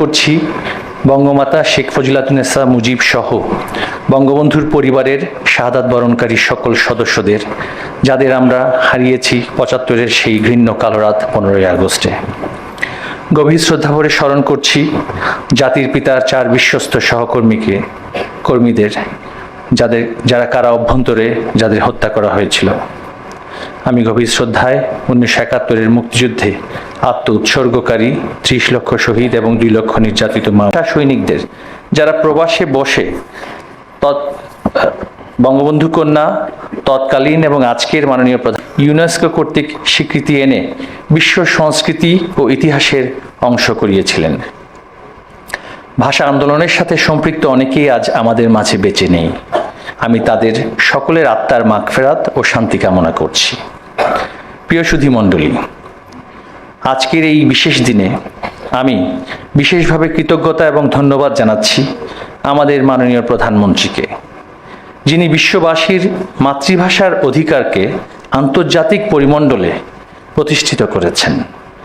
করছি বঙ্গমাতা শেখ ফজিলাতুন্নেসা মুজিব সহ বঙ্গবন্ধুর পরিবারের শাহাদাত বরণকারী সকল সদস্যদের, যাদের আমরা হারিয়েছি পঁচাত্তরের সেই ঘৃণ্য কালরাত পনেরোই আগস্টে। গভীর শ্রদ্ধা ভরে স্মরণ করছি জাতির পিতার চার বিশ্বস্ত সহকর্মীকে, কর্মীদের, যাদের, যারা কারা অভ্যন্তরে যাদের হত্যা করা হয়েছিল। আমি গভীর শ্রদ্ধায় উনিশশো একাত্তরের মুক্তিযুদ্ধে আত্ম উৎসর্গকারী, ত্রিশ লক্ষ শহীদ এবং দুই লক্ষ নির্যাতিত মাতা সৈনিকদের, যারা প্রবাসে বসে তৎ বঙ্গবন্ধু কন্যা তৎকালীন এবং আজকের মাননীয় প্রধান ইউনেস্কো কর্তৃক স্বীকৃতি এনে বিশ্ব সংস্কৃতি ও ইতিহাসের অংশ করিয়েছিলেন। ভাষা আন্দোলনের সাথে সম্পৃক্ত অনেকেই আজ আমাদের মাঝে বেঁচে নেই। আমি তাদের সকলের আত্মার মাগফেরাত ও শান্তি কামনা করছি। প্রিয় সুধী মণ্ডলী আজকের এই বিশেষ দিনে আমি বিশেষভাবে কৃতজ্ঞতা এবং ধন্যবাদ জানাচ্ছি আমাদের মাননীয় প্রধানমন্ত্রীকে, যিনি বিশ্ববাসীর মাতৃভাষার অধিকারকে আন্তর্জাতিক পরিমণ্ডলে প্রতিষ্ঠিত করেছেন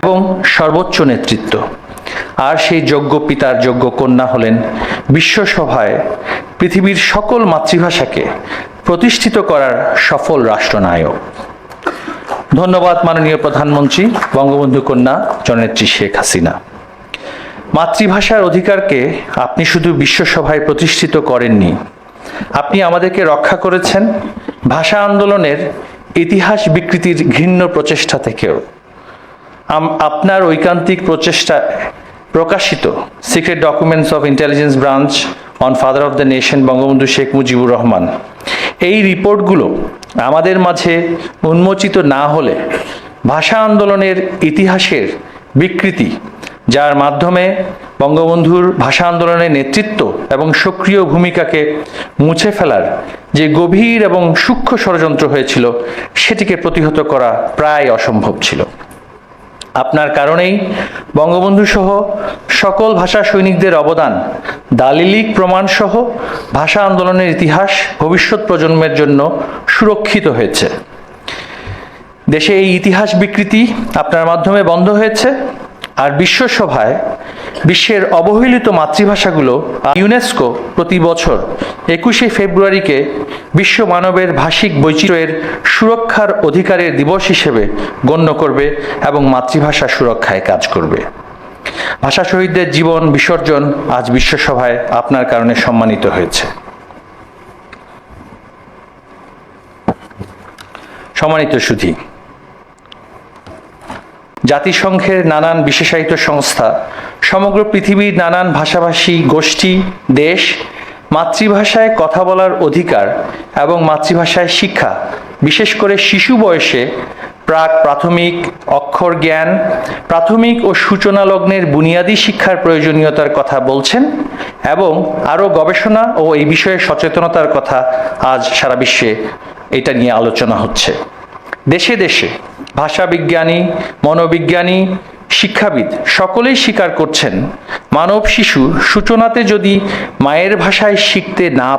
এবং সর্বোচ্চ নেতৃত্ব। আর সেই যোগ্য পিতার যোগ্য কন্যা হলেন বিশ্বসভায় পৃথিবীর সকল মাতৃভাষাকে প্রতিষ্ঠিত করার সফল রাষ্ট্রনায়ক। ধন্যবাদ মাননীয় প্রধানমন্ত্রী, বঙ্গবন্ধু কন্যা জননেত্রী শেখ হাসিনা। মাতৃভাষার অধিকারকে আপনি শুধু বিশ্বসভায় প্রতিষ্ঠিত করেননি, আপনি আমাদেরকে রক্ষা করেছেন ভাষা আন্দোলনের ইতিহাস বিকৃতির ঘৃণ্য প্রচেষ্টা থেকেও। আপনার ঐকান্তিক প্রচেষ্টা প্রকাশিত secret documents of intelligence branch on father of the nation Bangabandhu Sheikh Mujibur Rahman. এই রিপোর্টগুলো আমাদের মাঝে উন্মোচিত না হলে ভাষা আন্দোলনের ইতিহাসের বিকৃতি, যার মাধ্যমে বঙ্গবন্ধুর ভাষা আন্দোলনের নেতৃত্ব এবং সক্রিয় ভূমিকাকে মুছে ফেলার যে গভীর এবং সূক্ষ্ম ষড়যন্ত্র হয়েছিল, সেটিকে প্রতিহত করা প্রায় অসম্ভব ছিল। আপনার কারণেই বঙ্গবন্ধু সহ সকল ভাষা সৈনিকদের অবদান দালিলিক প্রমাণসহ ভাষা আন্দোলনের ইতিহাস ভবিষ্যৎ প্রজন্মের জন্য সুরক্ষিত হয়েছে। দেশে এই ইতিহাস বিকৃতি আপনার মাধ্যমে বন্ধ হয়েছে আর বিশ্বসভায় বিশ্বের অবহেলিত মাতৃভাষাগুলো ইউনেস্কো প্রতি বছর একুশে ফেব্রুয়ারিকে বিশ্ব মানবের ভাষিক বৈচিত্র্যের সুরক্ষার অধিকারের দিবস হিসেবে গণ্য করবে এবং মাতৃভাষা সুরক্ষায় কাজ করবে। ভাষা শহীদদের জীবন বিসর্জন আজ বিশ্বসভায় আপনার কারণে সম্মানিত হয়েছে। সম্মানিত সুধী, জাতিসংঘের নানান বিশেষায়িত সংস্থা সমগ্র পৃথিবীর নানান ভাষাভাষী গোষ্ঠী, দেশ, মাতৃভাষায় কথা বলার অধিকার এবং মাতৃভাষায় শিক্ষা, বিশেষ করে শিশু বয়সে প্রাক প্রাথমিক অক্ষর জ্ঞান, প্রাথমিক ও সূচনা লগ্নের বুনিয়াদী শিক্ষার প্রয়োজনীয়তার কথা বলছেন এবং আরও গবেষণা ও এই বিষয়ে সচেতনতার কথা আজ সারা বিশ্বে এটা নিয়ে আলোচনা হচ্ছে। দেশে দেশে ভাষাবিজ্ঞানী, মনোবিজ্ঞানী শিক্ষাবিদ সকলেই স্বীকার করছেন মানব শিশু সূচনাতে যদি মায়ের ভাষায় শিখতে না